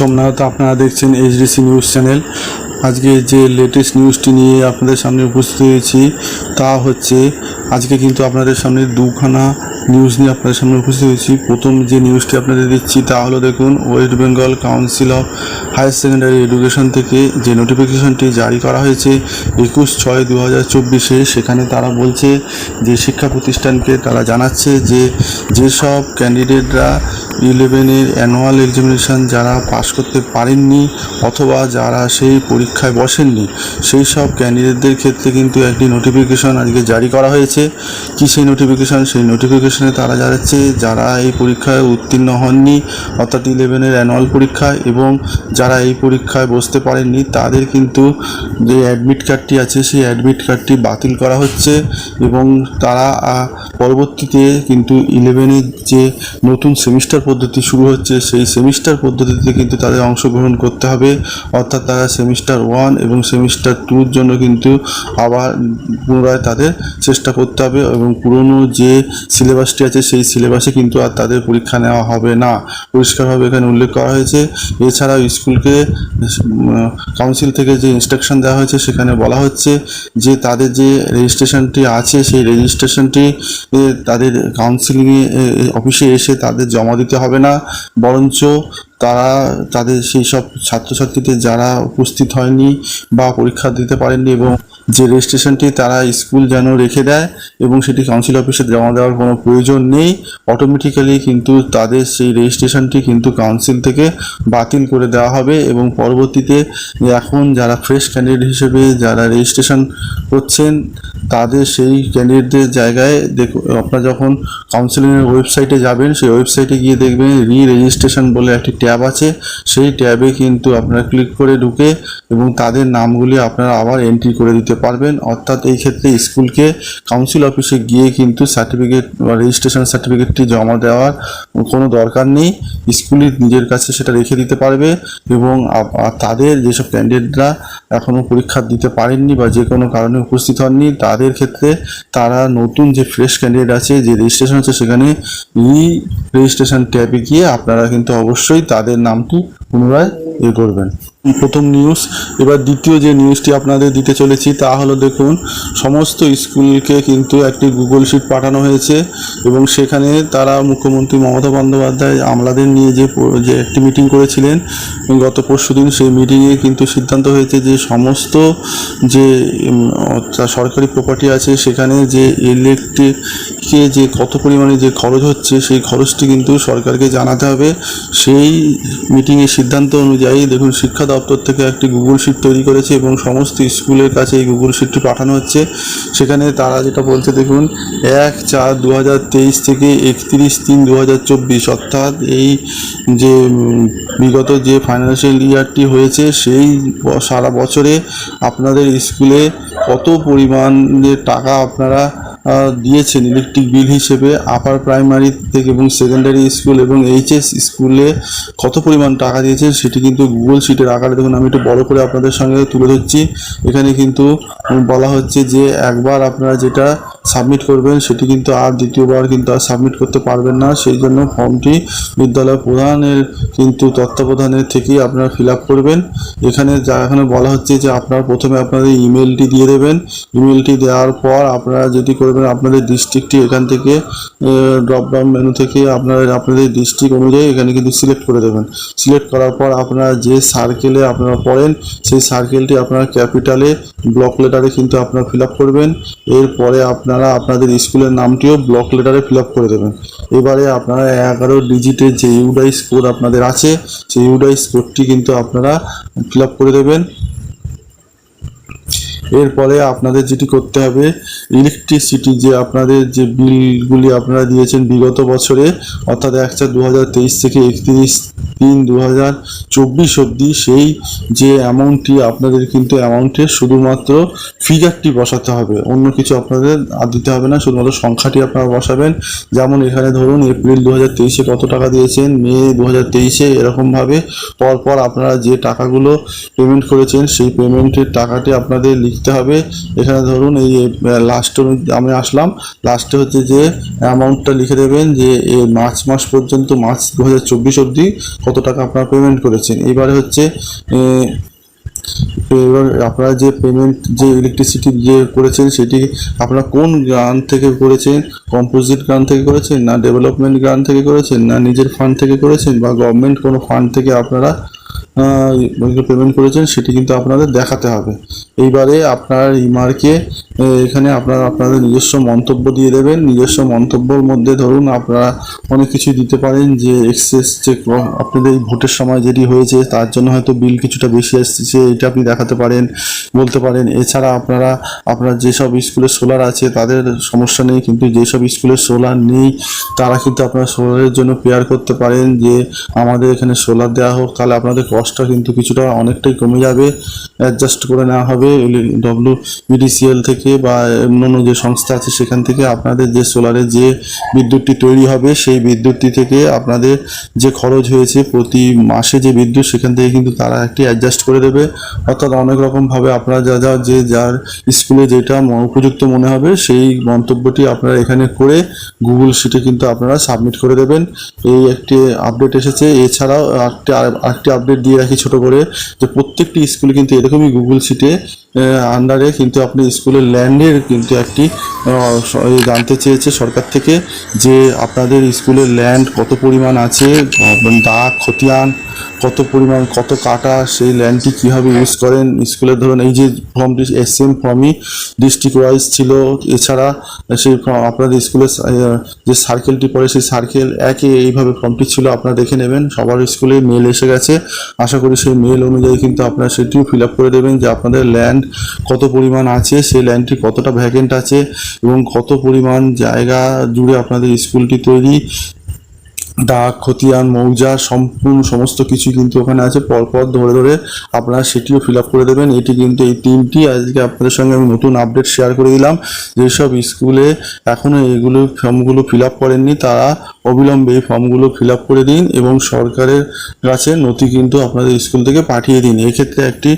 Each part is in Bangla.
সোমনাথ, আপনারা দেখছেন এইচডিসি নিউজ চ্যানেল আজকে যে লেটেস্ট নিউজটি নিয়ে আপনাদের সামনে উপস্থিত হয়েছি, তা হচ্ছে, আজকে কিন্তু আপনাদের সামনে দুখানা নিউজ নিয়ে আপনাদের সামনে উপস্থিত হয়েছি। প্রথম যে নিউজটি আপনাদের দিচ্ছি তা হলো দেখুন West Bengal council of higher secondary education থেকে যে নোটিফিকেশনটি জারি করা হয়েছে একুশ ছয় দু হাজার চব্বিশে, সেখানে তারা বলছে যে শিক্ষা প্রতিষ্ঠানকে তারা জানাচ্ছে যে যেসব ক্যান্ডিডেটরা ইলেভেনের অ্যানুয়াল এক্সামিনেশন যারা পাশ করতে পারেননি অথবা যারা সেই পরীক্ষায় বসেননি সেই সব ক্যান্ডিডেটদের ক্ষেত্রে কিন্তু একটি নোটিফিকেশন আজকে জারি করা হয়েছে। কি সেই নোটিফিকেশন সেই নোটিফিকেশনে তারা জানাচ্ছে যারা এই পরীক্ষায় উত্তীর্ণ হননি, অর্থাৎ ইলেভেনের অ্যানুয়াল পরীক্ষা এবং যারা এই পরীক্ষায় বসতে পারেননি, তাদের কিন্তু যে অ্যাডমিট কার্ডটি আছে, সেই অ্যাডমিট কার্ডটি বাতিল করা হচ্ছে এবং তারা পরবর্তীতে কিন্তু ইলেভেনের যে নতুন সেমিস্টার পদ্ধতি শুরু হচ্ছে, সেই সেমিস্টার পদ্ধতিতে কিন্তু তাদের অংশগ্রহণ করতে হবে। অর্থাৎ তারা সেমিস্টার ওয়ান এবং সেমিস্টার টুর জন্য কিন্তু আবার পুনরায় তাদের চেষ্টা করতে হবে এবং পুরনো যে সিলেবাসটি আছে, সেই সিলেবাসে কিন্তু আর তাদের পরীক্ষা নেওয়া হবে না। পরিষ্কারভাবে এখানে উল্লেখ করা হয়েছে। এছাড়াও স্কুলকে কাউন্সিল থেকে যে ইনস্ট্রাকশন দেওয়া হয়েছে, সেখানে বলা হচ্ছে যে তাদের যে রেজিস্ট্রেশনটি আছে, সেই রেজিস্ট্রেশনটি তাদের কাউন্সিলিংয়ে অফিসে এসে তাদের জমা দিতে হবে না। বরঞ্চ তারা তাদের সেই সব ছাত্রছাত্রীদের যারা উপস্থিত হয়নি বা পরীক্ষা দিতে পারেননি এবং যে রেজিস্ট্রেশনটি তারা স্কুল যেন রেখে দেয় এবং সেটি কাউন্সিল অফিসে জমা দেওয়ার কোনো প্রয়োজন নেই অটোমেটিক্যালি কিন্তু তাদের সেই রেজিস্ট্রেশনটি কিন্তু কাউন্সিল থেকে বাতিল করে দেওয়া হবে এবং পরবর্তীতে এখন যারা ফ্রেশ ক্যান্ডিডেট হিসেবে যারা রেজিস্ট্রেশন করছেন তাদের সেই ক্যান্ডিডেটদের জায়গায় দেখ, আপনারা যখন কাউন্সিলিংয়ের ওয়েবসাইটে যাবেন, সেই ওয়েবসাইটে গিয়ে দেখবেন রি রেজিস্ট্রেশন বলে একটি ট্যাব আছে। সেই ট্যাবে কিন্তু আপনারা ক্লিক করে ঢুকে এবং তাদের নামগুলি আপনারা আবার এন্ট্রি করে দিতে পারবেন। অর্থাৎ এই ক্ষেত্রে স্কুলকে কাউন্সিল অফিসে গিয়ে কিন্তু সার্টিফিকেট বা রেজিস্ট্রেশন সার্টিফিকেটটি জমা দেওয়ার কোনো দরকার নেই। স্কুলই নিজের কাছে সেটা রেখে দিতে পারবে এবং তাদের যেসব ক্যান্ডিডেটরা এখনও পরীক্ষা দিতে পারেননি বা যে কোনো কারণে উপস্থিত হননি, তাদের ক্ষেত্রে তারা নতুন যে ফ্রেশ ক্যান্ডিডেট আছে, যে রেজিস্ট্রেশন আছে সেখানে ই রেজিস্ট্রেশন ট্যাবে গিয়ে আপনারা কিন্তু অবশ্যই তাদের নামটি পুনরায় এ করবেন। প্রথম নিউজ এবার দ্বিতীয় যে নিউজটি আপনাদের দিতে চলেছি, তা হলো দেখুন, সমস্ত স্কুলকে কিন্তু একটি গুগল শিট পাঠানো হয়েছে এবং সেখানে তারা মুখ্যমন্ত্রী মমতা বন্দ্যোপাধ্যায় আমলাদের নিয়ে যে যে একটি মিটিং করেছিলেন গত পরশু দিন সেই মিটিংয়ে কিন্তু সিদ্ধান্ত হয়েছে যে সমস্ত যে সরকারি প্রপার্টি আছে, সেখানে যে ইলেকট্রিকে যে কত পরিমাণে যে খরচ হচ্ছে, সেই খরচটি কিন্তু সরকারকে জানাতে হবে। সেই মিটিংয়ের সিদ্ধান্ত অনুযায়ী দেখুন, শিক্ষা দপ্তর থেকে একটি গুগল শিট তৈরি করেছে এবং সমস্ত স্কুলের কাছে এই গুগল শিটটি পাঠানো হচ্ছে। সেখানে তারা যেটা বলছে, দেখুন, এক চার দু থেকে একত্রিশ তিন দু অর্থাৎ এই যে বিগত যে ফাইন্যান্সিয়াল ইয়ারটি হয়েছে, সেই সারা বছরে আপনাদের স্কুলে কত পরিমাণের টাকা আপনারা দিয়েছেন ইলেকট্রিক বিল হিসেবে আপার প্রাইমারি থেকে এবং সেকেন্ডারি স্কুল এবং এইচএস স্কুলে কত পরিমাণ টাকা দিয়েছেন সেটি কিন্তু গুগল শিটের আকারে দেখুন, আমি একটু বড় করে আপনাদের সঙ্গে তুলে ধরছি। এখানে কিন্তু বলা হচ্ছে যে একবার আপনারা যেটা সাবমিট করবেন, সেটি কিন্তু আর দ্বিতীয়বার কিন্তু আর সাবমিট করতে পারবেন না। সেই জন্য ফর্মটি বিদ্যালয় প্রধানের কিন্তু তত্ত্বাবধানের থেকেই আপনারা ফিল করবেন। এখানে যা এখানে বলা হচ্ছে যে আপনারা প্রথমে আপনাদের ইমেলটি দিয়ে দেবেন। ইমেলটি দেওয়ার পর আপনারা যেটি করবেন আপনাদের ডিস্ট্রিক্টটি এখান থেকে ড্রপ ডাউন মেনু থেকে আপনারা আপনাদের ডিস্ট্রিক্ট অনুযায়ী এখানে কিন্তু সিলেক্ট করে দেবেন। সিলেক্ট করার পর আপনারা যে সার্কেলে আপনারা পড়েন, সেই সার্কেলটি আপনারা ক্যাপিটালে ব্লক লেটারে কিন্তু আপনারা ফিল করবেন। এরপরে আপনারা আপনাদের স্কুলের নামটিও ব্লক লেটারে ফিল করে দেবেন। এবারে আপনারা এগারো ডিজিটের যে ইউডাইস কোড আপনাদের আছে, সেই ইউডাইস কোডটি কিন্তু আপনারা ফিল করে দেবেন। এরপরে আপনাদের যেটি করতে হবে ইলেকট্রিসিটি যে আপনাদের যে বিলগুলি আপনারা দিয়েছেন বিগত বছরে, অর্থাৎ এক চার দু থেকে একত্রিশ তিন দু হাজার চব্বিশ অবধি সেই যে অ্যামাউন্টটি আপনাদের কিন্তু অ্যামাউন্টের শুধুমাত্র ফিগারটি বসাতে হবে। অন্য কিছু আপনাদের আর দিতে হবে না, শুধুমাত্র সংখ্যাটি আপনারা বসাবেন। যেমন এখানে ধরুন এপ্রিল দু হাজার তেইশে কত টাকা দিয়েছেন, মে দু হাজার তেইশে এরকমভাবে পরপর আপনারা যে টাকাগুলো পেমেন্ট করেছেন, সেই পেমেন্টের টাকাটি আপনাদের লিখতে হবে। এখানে ধরুন এই লাস্ট আমি আসলাম। লাস্টে হচ্ছে যে অ্যামাউন্টটা লিখে দেবেন যে মার্চ মাস পর্যন্ত, মার্চ দু হাজার চব্বিশ অবধি কত টাকা আপনারা পেমেন্ট করেছেন? এবারে হচ্ছে এবার আপনারা যে পেমেন্ট যে ইলেকট্রিসিটি যে করেছেন সেটি আপনারা কোন গ্রান থেকে করেছেন? কম্পোজিট গ্রান থেকে করেছেন না ডেভেলপমেন্ট গ্রান থেকে করেছেন না নিজের ফান্ড থেকে করেছেন? বা গভর্নমেন্ট কোনো ফান্ড থেকে আপনারা পেমেন্ট করেছেন, সেটি কিন্তু আপনাদের দেখাতে হবে। এইবারে আপনার ইমারকে এখানে আপনারা আপনাদের নিজস্ব মন্তব্য দিয়ে দেবেন। নিজস্ব মন্তব্যর মধ্যে ধরুন আপনারা অনেক কিছু দিতে পারেন যে এক্সেস যে আপনাদের এই ভোটের সময় যেটি হয়েছে, তার জন্য হয়তো বিল কিছুটা বেশি আসছে এটা আপনি দেখাতে পারেন, বলতে পারেন। এছাড়া আপনারা, আপনার যেসব স্কুলে সোলার আছে, তাদের সমস্যা নেই, কিন্তু যেসব স্কুলে সোলার নেই, তারা কিন্তু আপনারা সোলারের জন্য পেয়ার করতে পারেন যে, আমাদের এখানে সোলার দেওয়া হোক, তাহলে আপনাদের কষ্টটা কিন্তু কিছুটা অনেকটাই কমে যাবে। অ্যাডজাস্ট করে নেওয়া হবে ডব্লিউ বিডিসিএল থেকে বা অন্যান্য যে সংস্থা আছে সেখান থেকে আপনাদের যে সোলারের যে বিদ্যুৎটি তৈরি হবে, সেই বিদ্যুৎটি থেকে আপনাদের যে খরচ হয়েছে প্রতি মাসে যে বিদ্যুৎ, সেখান থেকে কিন্তু তারা একটি অ্যাডজাস্ট করে দেবে। অর্থাৎ অনেক রকমভাবে আপনারা যা যা, যে, যার স্কুলে যেটা উপযুক্ত মনে হবে, সেই মন্তব্যটি আপনারা এখানে করে গুগল শিটে কিন্তু আপনারা সাবমিট করে দেবেন। এই একটি আপডেট এসেছে। এছাড়াও আরেকটি আরেকটি আপডেট দিয়ে রাখি ছোট করে, যে প্রত্যেকটি স্কুলে কিন্তু এরকমই গুগল শিটে আন্ডারে কিন্তু আপনি স্কুলের ল্যান্ডের কিন্তু একটি জানতে চেয়েছে সরকার থেকে যে আপনাদের স্কুলের ল্যান্ড কত পরিমাণ আছে দাগ খতিয়ান কত পরিমাণ, কত কাটা, সেই ল্যান্ডটি কীভাবে ইউজ করেন? স্কুলের ধরুন এই যে ফর্মটি এস এম ফর্মই ডিস্ট্রিক্ট ওয়াইজ ছিল। এছাড়া সেই আপনাদের স্কুলের যে সার্কেলটি পড়ে, সেই সার্কেল একে এইভাবে ফর্মটি ছিল, আপনারা দেখে নেবেন। সবার স্কুলে মেল এসে গেছে। আশা করি সেই মেল অনুযায়ী কিন্তু আপনারা সেটিও ফিল আপ করে দেবেন যে আপনাদের ল্যান্ড কত পরিমাণ আছে, সেই ল্যান্ডটি কতটা ভ্যাকেন্ট আছে এবং কত পরিমাণ জায়গা জুড়ে আপনাদের স্কুলটি তৈরি। দাগ খতিয়ান, মৌজা সম্পূর্ণ সমস্ত কিছু কিন্তু ওখানে আছে। পরপর ধরে ধরে আপনারা সেটিও ফিল আপ করে দেবেন। এটি কিন্তু এই তিনটি। আজকে আপনাদের সঙ্গে আমি নতুন আপডেট শেয়ার করে দিলাম। যেসব স্কুলে এখনও এগুলো ফর্মগুলো ফিল আপ করেননি, তারা অবিলম্বে এই ফর্মগুলো ফিল আপ করে দিন এবং সরকারের কাছে নথি কিন্তু আপনাদের স্কুল থেকে পাঠিয়ে দিন। এক্ষেত্রে একটি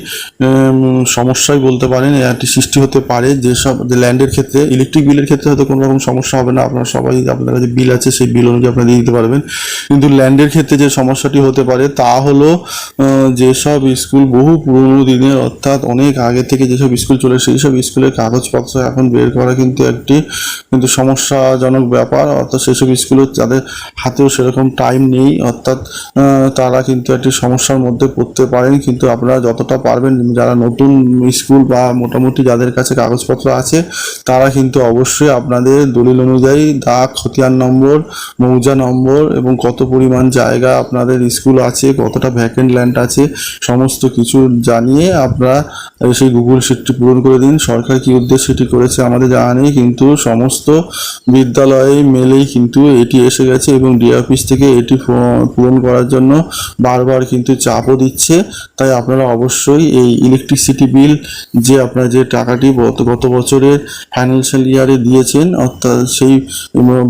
সমস্যাই বলতে পারেন, একটি সৃষ্টি হতে পারে। যেসব ল্যান্ডের ক্ষেত্রে ইলেকট্রিক বিলের ক্ষেত্রে হয়তো কোনো রকম সমস্যা হবে না। আপনারা সবাই আপনার কাছে বিল আছে, সেই বিল অনুযায়ী আপনারা দিয়ে দিতে পারবেন। কিন্তু ল্যান্ডের ক্ষেত্রে যে সমস্যাটি হতে পারে, তা হলো যেসব স্কুল বহু পুরনো দিনের, অর্থাৎ অনেক আগে থেকে যেসব স্কুল চলে সেই সব স্কুলের কাগজপত্র এখন বের করা কিন্তু একটি কিন্তু সমস্যাজনক ব্যাপার। অর্থাৎ সেসব স্কুলে যাদের হাতেও সেরকম টাইম নেই, অর্থাৎ তারা কিন্তু একটি সমস্যার মধ্যে পড়তে পারেন। কিন্তু আপনারা যতটা পারবেন, যারা নতুন স্কুল বা মোটামুটি যাদের কাছে কাগজপত্র আছে, তারা কিন্তু অবশ্যই আপনাদের দলিল অনুযায়ী দাগ খতিয়ান নম্বর, মৌজা নম্বর এবং কত পরিমাণ জায়গা আপনাদের স্কুল আছে, কতটা ভ্যাকেন্ট ল্যান্ড আছে, সমস্ত কিছু জানিয়ে আপনারা সেই গুগল শিটটি পূরণ করে দিন। সরকার কি উদ্দেশ্যে এটি করেছে আমাদের জানা নেই, কিন্তু সমস্ত বিদ্যালয়ে মেলেই কিন্তু এটি এসে গেছে এবং ডি অফিস থেকে এটি পূরণ করার জন্য বারবার কিন্তু চাপও দিচ্ছে। তাই আপনারা অবশ্যই এই ইলেকট্রিসিটি বিল যে আপনারা যে টাকাটি গত বছরের ফাইন্যান্সিয়াল ইয়ারে দিয়েছেন, অর্থাৎ সেই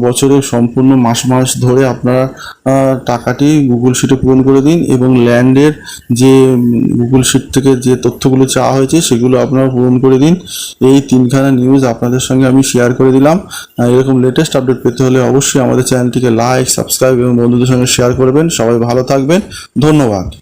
বছরের সম্পূর্ণ মাস মাস ধরে আপনারা আহ, টাকাটি গুগল শিটে পূরণ করে দিন এবং ল্যান্ডের যে গুগল শিট থেকে যে তথ্যগুলো চাওয়া হয়েছে সেগুলো আপনারা পূরণ করে দিন। এই তিনখানা নিউজ আপনাদের সঙ্গে আমি শেয়ার করে দিলাম। এরকম লেটেস্ট আপডেট পেতে হলে অবশ্যই আমাদের চ্যানেলটিকে লাইক সাবস্ক্রাইব এবং বন্ধুদের সঙ্গে শেয়ার করবেন। সবাই ভালো থাকবেন। ধন্যবাদ।